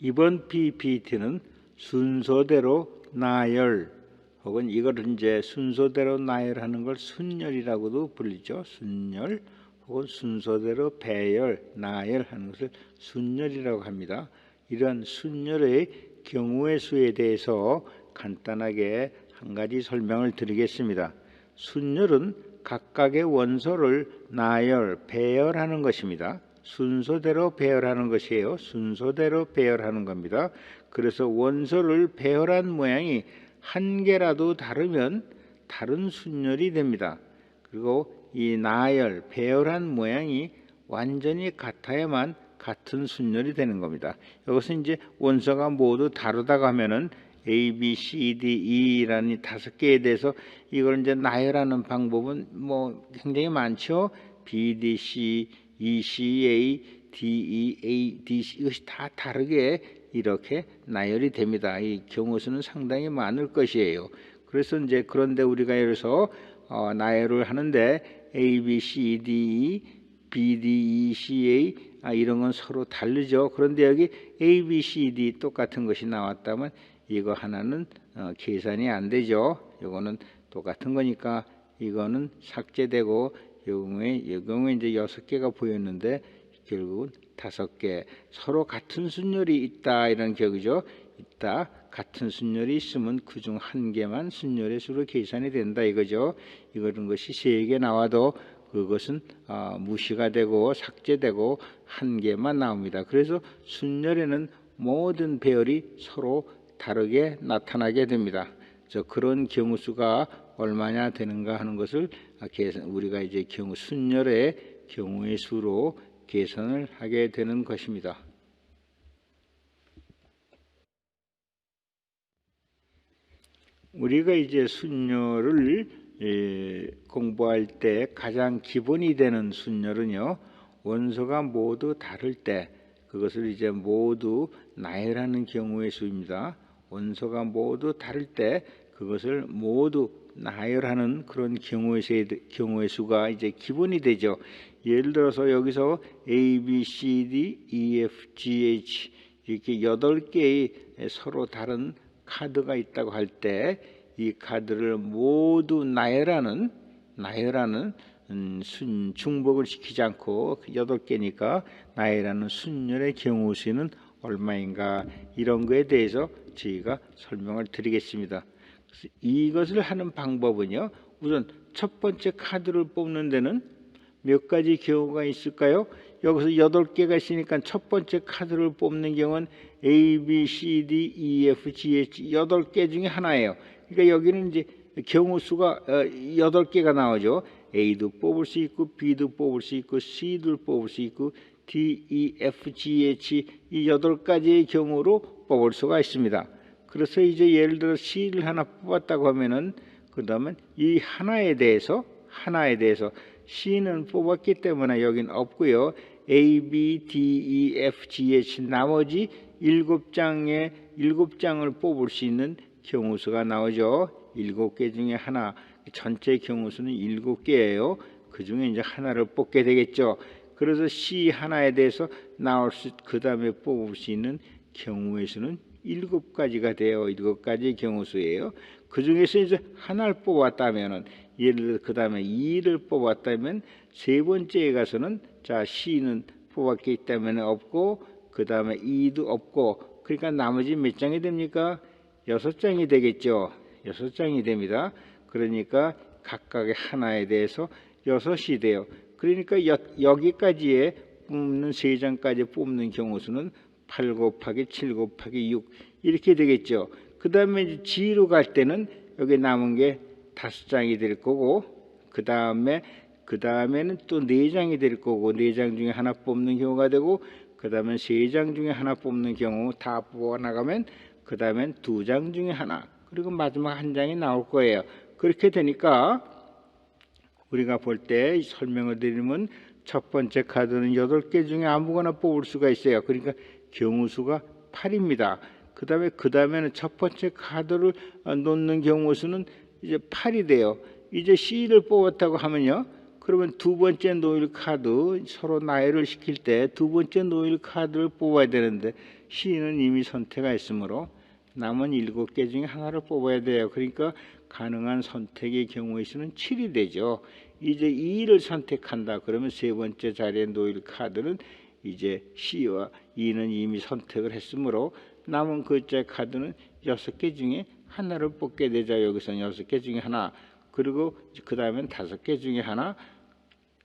이번 PPT는 순서대로 나열 혹은 이걸 이제 순서대로 나열하는 걸 순열이라고도 불리죠. 순열 혹은 순서대로 배열, 나열하는 것을 순열이라고 합니다. 이런 순열의 경우의 수에 대해서 간단하게 한 가지 설명을 드리겠습니다. 순열은 각각의 원소를 나열, 배열하는 것입니다. 순서대로 배열하는 것이에요. 순서대로 배열하는 겁니다. 그래서 원소를 배열한 모양이 한 개라도 다르면 다른 순열이 됩니다. 그리고 이 나열, 배열한 모양이 완전히 같아야만 같은 순열이 되는 겁니다. 이것은 이제 원소가 모두 다르다고 하면은 A, B, C, D, E라는 이 다섯 개에 대해서 이걸 이제 나열하는 방법은 뭐 굉장히 많죠. B, D, C, E, C, A, D, E, A, D, C 이것이 다 다르게 이렇게 나열이 됩니다. 이 경우 수는 상당히 많을 것이에요. 그래서 이제 그런데 우리가 예를 들어서 어, 나열을 하는데 A, B, C, D, E, B, D, E, C, A 아, 이런 건 서로 다르죠. 그런데 여기 A, B, C, D 똑같은 것이 나왔다면 이거 하나는 어, 계산이 안 되죠. 이거는 똑같은 거니까 이거는 삭제되고 이 경우에 이 경우에 이제 여섯 개가 보였는데 결국은 다섯 개 서로 같은 순열이 있다 이런 격이죠. 있다 같은 순열이 있으면 그 중 한 개만 순열의 수로 계산이 된다 이거죠. 이런 것이 세 개 나와도 그것은 어, 무시가 되고 삭제되고 한 개만 나옵니다. 그래서 순열에는 모든 배열이 서로 다르게 나타나게 됩니다. 저 그런 경우 수가 얼마냐 되는가 하는 것을 계산 우리가 이제 경우 순열의 경우의 수로 계산을 하게 되는 것입니다. 우리가 이제 순열을 예, 공부할 때 가장 기본이 되는 순열은요 원소가 모두 다를 때 그것을 이제 모두 나열하는 경우의 수입니다. 원소가 모두 다를 때 그것을 모두 나열하는 그런 경우의, 수, 경우의 수가 이제 기본이 되죠. 예를 들어서 여기서 A, B, C, D, E, F, G, H 이렇게 여덟 개의 서로 다른 카드가 있다고 할 때 이 카드를 모두 나열하는 나열하는 음, 순 중복을 시키지 않고 그 여덟 개니까 나열하는 순열의 경우 수는 얼마인가 이런 거에 대해서 저희가 설명을 드리겠습니다. 이것을 하는 방법은요. 우선 첫 번째 카드를 뽑는 데는 몇 가지 경우가 있을까요? 여기서 여덟 개가 있으니까 첫 번째 카드를 뽑는 경우는 A, B, C, D, E, F, G, H 여덟 개 중에 하나예요. 그러니까 여기는 이제 경우 수가 어, 여덟 개가 나오죠. A도 뽑을 수 있고 B도 뽑을 수 있고 C도 뽑을 수 있고 D, E, F, G, H 이 여덟 가지의 경우로 뽑을 수가 있습니다. 그래서 이제 예를 들어 C를 하나 뽑았다고 하면은 그 다음에 이 하나에 대해서 하나에 대해서 C는 뽑았기 때문에 여긴 없고요. A, B, D, E, F, G, H 나머지 일곱 장의 일곱 장을 뽑을 수 있는 경우수가 나오죠. 일곱 개 중에 하나 전체 경우수는 일곱 개예요. 그 중에 이제 하나를 뽑게 되겠죠. 그래서 C 하나에 대해서 나올 수, 그 다음에 뽑을 수 있는 경우의 수는 일곱 가지가 돼요. 일곱 가지의 경우수예요. 그 중에서 이제 하나를 뽑았다면은 예를 들어 그 다음에 2를 뽑았다면 세 번째에 가서는 자 C는 뽑았기 때문에 없고 그 다음에 2도 없고 그러니까 나머지 몇 장이 됩니까? 여섯 장이 되겠죠. 여섯 장이 됩니다. 그러니까 각각의 하나에 대해서 여섯이 돼요. 그러니까 여, 여기까지에 뽑는 세 장까지 뽑는 경우 수는 8 곱하기 7 곱하기 6 이렇게 되겠죠. 그 다음에 G로 갈 때는 여기 남은 게 다섯 장이 될 거고 그 다음에 그 다음에는 또 네 장이 될 거고 네 장 중에 하나 뽑는 경우가 되고 그 다음에 세 장 중에 하나 뽑는 경우 다 뽑아 나가면 그 다음엔 두 장 중에 하나 그리고 마지막 한 장이 나올 거예요. 그렇게 되니까 우리가 볼 때 설명을 드리면 첫 번째 카드는 여덟 개 중에 아무거나 뽑을 수가 있어요. 그러니까 경우 수가 8입니다. 그 다음에 그 다음에는 첫 번째 카드를 놓는 경우 수는 이제 8이 돼요. 이제 C를 뽑았다고 하면요. 그 그러면 두 번째 노일 카드 서로 나열을 시킬 때 두 번째 노일 카드를 뽑아야 되는데 C는 이미 선택했으므로 남은 일곱 개 중에 하나를 뽑아야 돼요. 그러니까 가능한 선택의 경우의 수는 7이 되죠. 이제 2를 선택한다. 그러면 세 번째 자리에 놓일 카드는 이제 C와 E는 이미 선택을 했으므로 남은 글자 카드는 여섯 개 중에 하나를 뽑게 되죠. 여기서는 여섯 개 중에 하나. 그리고 그 다음엔 다섯 개 중에 하나.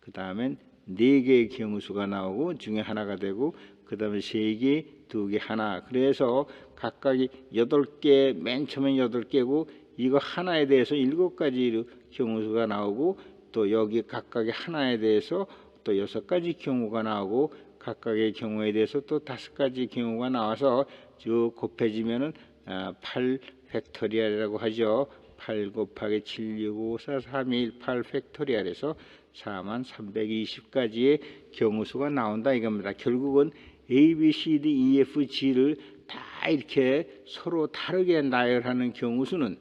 그 다음엔 네 개의 경우수가 나오고 중에 하나가 되고 그 다음에 세 개, 두 개, 하나. 그래서 각각이 여덟 개, 맨 처음엔 여덟 개고 이거 하나에 대해서 일곱 가지 경우수가 나오고 또 여기 각각의 하나에 대해서 또 여섯 가지 경우가 나오고 각각의 경우에 대해서 또 다섯 가지 경우가 나와서 쭉 곱해지면은 아, 8 팩토리얼이라고 하죠. 8 곱하기 7, 6, 5, 4, 3, 2, 1, 8 팩토리얼에서 4만 320가지의 경우수가 나온다 이겁니다. 결국은 A, B, C, D, E, F, G를 다 이렇게 서로 다르게 나열하는 경우수는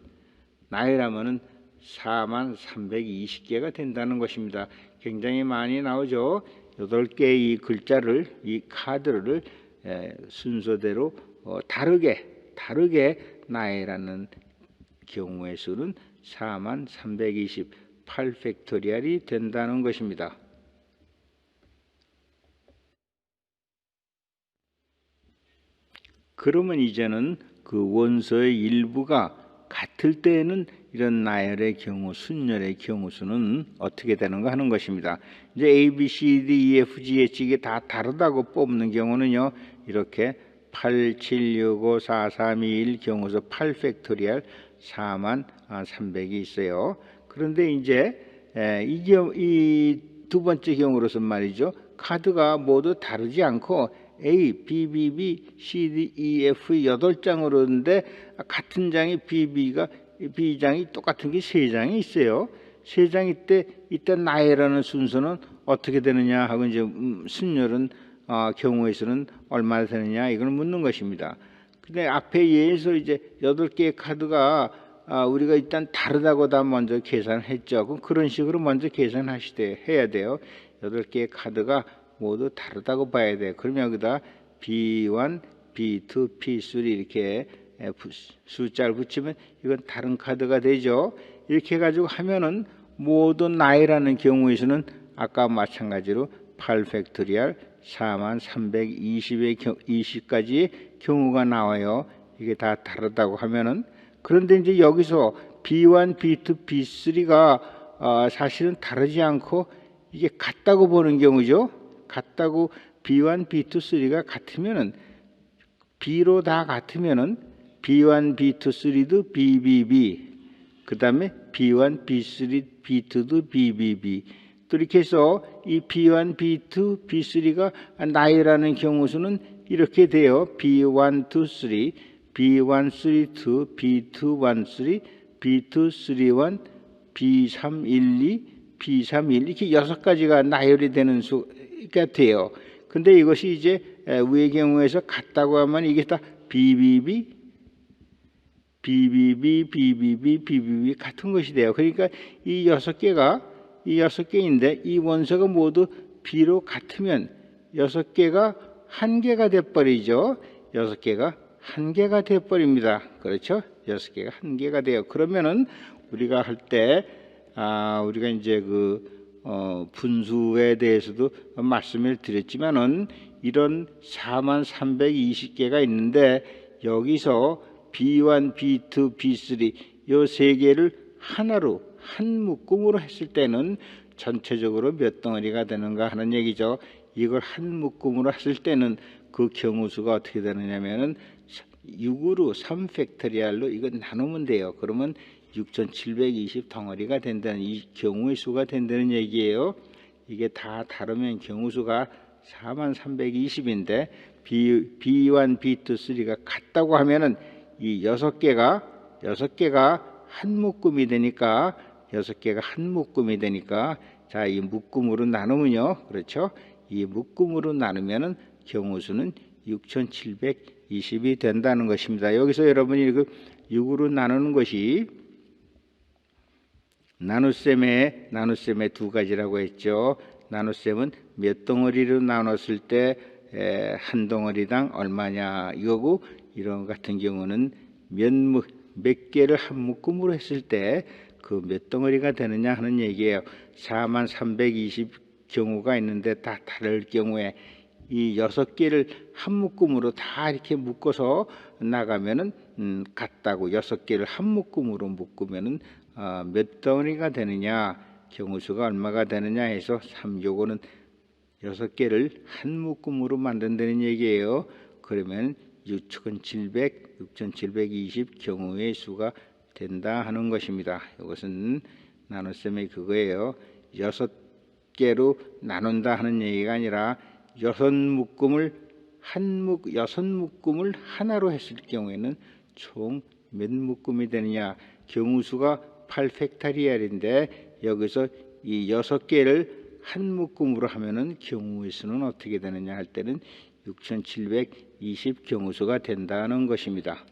나열하면은 4만 320개가 된다는 것입니다. 굉장히 많이 나오죠. 8개의 이 글자를 이 카드를 에, 순서대로 어, 다르게 다르게 나열하는 경우의 수는 4만 328 팩토리얼이 된다는 것입니다. 그러면 이제는 그 원소의 일부가 같을 때에는 이런 나열의 경우, 순열의 경우 수는 어떻게 되는가 하는 것입니다. 이제 A, B, C, D, E, F, G, H 이게 다 다르다고 뽑는 경우는요. 이렇게 8, 7, 6, 5, 4, 3, 2, 1 경우수 8 팩토리얼 4만 300이 있어요. 그런데 이제 이게 이두 번째 경우로서 말이죠. 카드가 모두 다르지 않고 A, B, B, B, C, D, E, F 여덟 장으로는데 같은 장이 B, B가 B 장이 똑같은 게 세 장이 있어요. 세 장이 때 이때 나열하는 순서는 어떻게 되느냐 하고 이제 음, 순열은 어, 경우의 수는 얼마나 되느냐 이걸 묻는 것입니다. 근데 앞에 예에서 이제 여덟 개의 카드가 아, 우리가 일단 다르다고 다 먼저 계산했죠. 그럼 그런 식으로 먼저 계산하시되 해야 돼요. 여덟 개의 카드가 모두 다르다고 봐야 돼요. 그러면 여기다 B1, B2, B3 이렇게 숫자를 붙이면 이건 다른 카드가 되죠. 이렇게 해가지고 하면은 모든 나이라는 경우에 서는 아까 마찬가지로 8 팩토리얼 4만 320의 20까지의 경우가 나와요. 이게 다 다르다고 하면은 그런데 이제 여기서 B1, B2, B3가 어, 사실은 다르지 않고 이게 같다고 보는 경우죠. 같다고 B1, B2, 3가 같으면은 B로 다 같으면은 B1, B2, 3도 BBB 그 다음에 B1, B3, B2도 BBB 또 이렇게 해서 이 B1, B2, B3가 나이라는 경우 수는 이렇게 돼요. B1, 2, 3, B1, 3, 2, B2, 1, 3, B2, 3, 1, B3, 1, 2, B3, 1 이렇게 여섯 가지가 나열이 되는 수가 돼요. 근데 이것이 이제 위의 경우에서 같다고 하면 이게 다 BBB, BBB, BBB, BBB 같은 것이 돼요. 그러니까 이 여섯 개가 이 여섯 개인데 이 원소가 모두 B로 같으면 여섯 개가 한 개가 돼버리죠. 여섯 개가 한 개가 돼버립니다. 그렇죠? 여섯 개가 한 개가 돼요. 그러면은 우리가 할 때 아, 우리가 이제 그 어, 분수에 대해서도 말씀을 드렸지만은 이런 4만 320개가 있는데 여기서 B1, B2, B3 요세 개를 하나로 한 묶음으로 했을 때는 전체적으로 몇 덩어리가 되는가 하는 얘기죠. 이걸 한 묶음으로 했을 때는 그 경우수가 어떻게 되느냐면은 6으로 3 팩토리얼로 이거 나누면 돼요. 그러면 6,720 덩어리가 된다는 이 경우의 수가 된다는 얘기예요. 이게 다 다르면 경우수가 4320인데 B, B1, B2, 3가 같다고 하면은 이 여섯 개가 여섯 개가 한 묶음이 되니까 여섯 개가 한 묶음이 되니까 자 이 묶음으로 나누면요 그렇죠 이 묶음으로 나누면은 경우수는 6,720이 된다는 것입니다. 여기서 여러분이 그 6으로 나누는 것이 나눗셈의 나눗셈의 두 가지라고 했죠. 나눗셈은 몇 덩어리로 나눴을 때 한 덩어리당 얼마냐 이거고 이런 같은 경우는 몇, 무- 몇 개를 한 묶음으로 했을 때 그 몇 덩어리가 되느냐 하는 얘기예요. 4만 320 경우가 있는데 다 다를 경우에 이 여섯 개를 한 묶음으로 다 이렇게 묶어서 나가면은 음, 같다고 여섯 개를 한 묶음으로 묶으면은 아, 몇 덩어리가 되느냐 경우수가 얼마가 되느냐 해서 삼 요거는 여섯 개를 한 묶음으로 만든다는 얘기예요. 그러면 6,700, 6,720 경우의 수가 된다 하는 것입니다. 이것은 나눗셈의 그거예요. 여섯 개로 나눈다 하는 얘기가 아니라 여섯 묶음을 한 묶, 여섯 묶음을 하나로 했을 경우에는 총 몇 묶음이 되느냐 경우수가 8팩타리얼인데 여기서 이 여섯 개를 한 묶음으로 하면은 경우의 수는 어떻게 되느냐 할 때는 6,720 경우수가 된다는 것입니다.